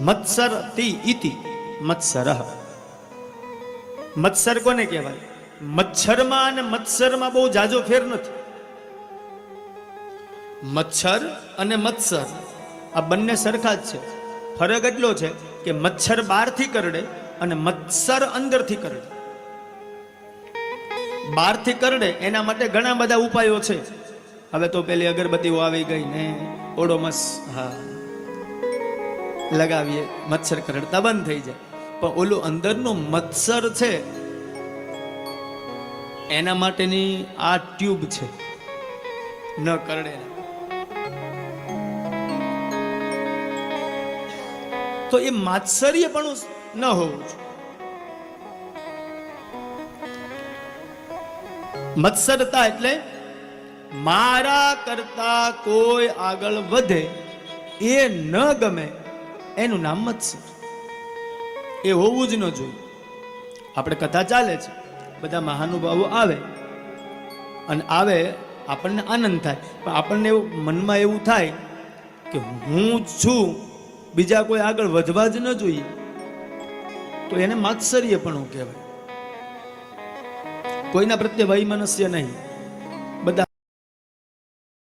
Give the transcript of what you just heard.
મત્સર તી ઇતિ, મત્સર. મત્સર કોને કહેવાય? મચ્છરમાં અને મત્સરમાં બહુ જાજો ફેર નથી. મચ્છર અને મત્સર, આ બંને સરખા જ છે. ફરક એટલો છે કે મચ્છર બહારથી કરડે અને મત્સર અંદરથી કરડે. બહારથી કરડે એના માટે ઘણા બધા ઉપાયો છે. હવે તો પેલી અગરબત્તીઓ આવી ગઈ ને, ઓડોમસ, હા. લગાવીએ, મચ્છર કરડતા બંધ થઈ જાય. પણ ઓલું અંદરનું મત્સર છે, એના માટેની આ ટ્યુબ છે. ન કરડે તો એ માત્સર્ય પણ ન હોવું જોઈએ. મત્સરતા એટલે મારા કરતા કોઈ આગળ વધે, એ ન ગમે. એનું નામ મત્સર એ હોવું જ ન જોઈએ. આપણે કથા ચાલે છે. બધા મહાનુભાવો આવે અને આવે આપણને આનંદ થાય. પણ આપણને એવું મનમાં એવું થાય કે હું છું, બીજા કોઈ આગળ વધવા જ ન જોઈએ. તો એને માત્સર્ય પણ કહેવાય. કોઈના પ્રત્યે વૈમનસ્ય નહીં.